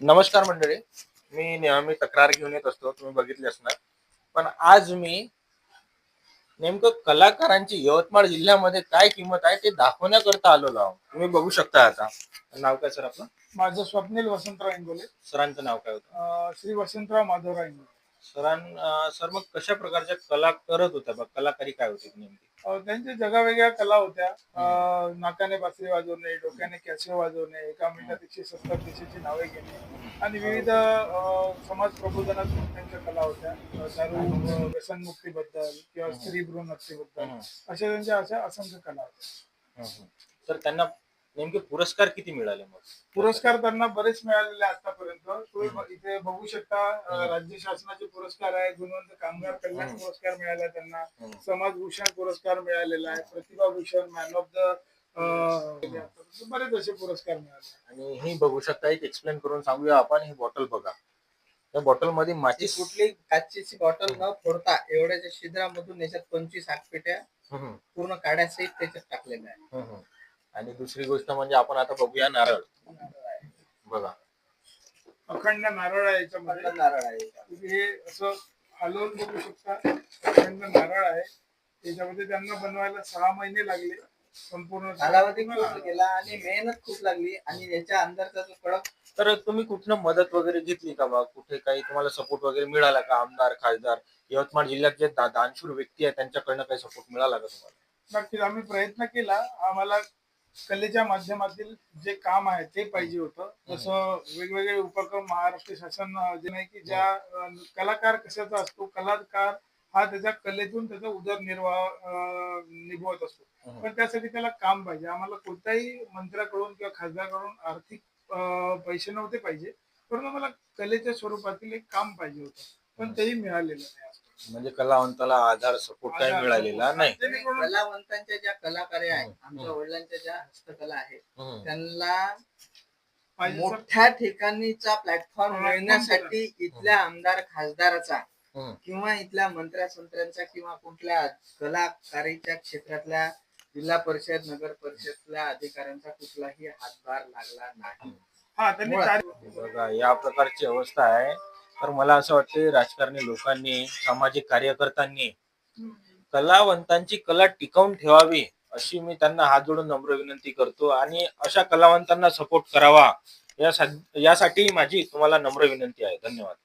नमस्कार मंडळी. मी नेहमी तक्रार घेऊन येत असतो. तुम्ही बघितले असणार. पण आज मी नेमकं कलाकारांची यवतमाळ जिल्ह्यामध्ये काय किंमत आहे ते दाखवण्याकरता आलेलो आहोत. तुम्ही बघू शकता आता. नाव काय सर आपलं? माझं स्वप्नील वसंतराव इंगोले. सरांचं नाव काय होतं? श्री वसंतराव माधवराव इंगोले. सरां सर मग कशा प्रकारच्या कला करत होत्या? बघ कलाकारी काय होती नेमकी? त्यांच्या जगावेगळ्या कला होत्या. अं, नाकाने बासरी वाजवणे डोक्याने कॅसे वाजवणे एका मिनिटात एकशे सत्तर देशाची नावे घेणे आणि विविध अं, समाज प्रबोधनात्मक त्यांच्या कला होत्या. अं, दारू अं, व्यसनमुक्तीबद्दल किंवा स्त्री भ्रूण हत्येबद्दल हम्म. अशा त्यांच्या अशा असंख्य कला होत्या. हम्म. तर त्यांना नेमके पुरस्कार किती मिळाले मग? पुरस्कार त्यांना बरेच मिळालेले आतापर्यंत. तुम्ही इथे बघू शकता राज्य शासनाचे पुरस्कार आहे गुणवंत कामगार कल्याण. पुरस्कार मिळाला त्यांना. समाजभूषण पुरस्कार मिळालेला आहे. प्रतिभाभूषण मॅन ऑफ द बरेच असे पुरस्कार मिळाले. आणि ही बघू शकता एक एक्सप्लेन करून सांगूया आपण ही बॉटल बघा. त्या बॉटलमध्ये माचीस कुठली? काचेची बॉटल न फोडता एवढ्याच्या छिद्रामधून याच्यात पंचवीस हम्म. पूर्ण काड्यासहित त्याच्यात टाकलेल्या आहे. आणि दुसरी गोष्ट म्हणजे आपण आता बघूया नारळ. बघा. अखंड नारळ आहे याच्यामध्ये. अखंड नारळ आहे. तुम्ही हे असं हलवून बघू शकता अखंड नारळ आहे. त्याच्यामध्ये त्यांना बनवायला सहा महिने लागले. संपूर्ण कालावधी खूप गेला आणि मेहनत खूप लागली आणि याच्या अंदरचा जो कडक तर तुम्ही कुठनं मदत वगैरे घेतली का बा? कुठे काही तुम्हाला सपोर्ट वगैरे मिळाला का? आमदार खासदार यवतमाळ जिल्ह्यात जे दा- दानशूर व्यक्ती आहे त्यांच्याकडनं काही सपोर्ट मिळाला का तुम्हाला? नक्कीच आम्ही प्रयत्न केला. आम्हाला कलेच्या माध्यमातील जे काम आहे ते पाहिजे होतं. जसं वेगवेगळे उपक्रम महाराष्ट्र शासन जे नाही की ज्या कलाकार कशाचा असतो कलाकार हा त्याच्या कलेतून त्याचा उदरनिर्वाह निभवत असतो. हम्म. पण त्यासाठी त्याला काम पाहिजे. आम्हाला कोणत्याही मंत्र्याकडून किंवा खासदाराकडून आर्थिक पैसे नव्हते पाहिजे. परंतु आम्हाला कलेच्या स्वरूपातील एक काम पाहिजे होतं. पण तेही मिळालेलं नाही म्हणजे कलावंताला आधार सपोर्ट काही मिळालेला. नाही कलावंतांच्या ज्या कलाकारी आहेत. आमच्या वडिलांच्या ज्या हस्तकला आहेत. त्यांना. मोठ्या ठिकाणीचा प्लॅटफॉर्म मिळण्यासाठी इथल्या आमदार खासदाराचा. किंवा इथल्या मंत्र्या संत्र्यांचा किंवा कुठल्या कलाकारीच्या क्षेत्रातल्या जिल्हा परिषद नगर परिषदल्या अधिकाऱ्यांचा कुठलाही हातभार लागला नाही हा बघा या प्रकारची अवस्था आहे तर मला असं वाटते राजकारणी लोकांनी सामाजिक कार्यकर्त्यांनी कलावंतांची कला टिकवून ठेवावी अशी मी त्यांना हात जोडून नम्र विनंती करतो. आणि अशा कलावंतांना सपोर्ट करावा यासा- यासाठी माझी तुम्हाला नम्र विनंती आहे. धन्यवाद.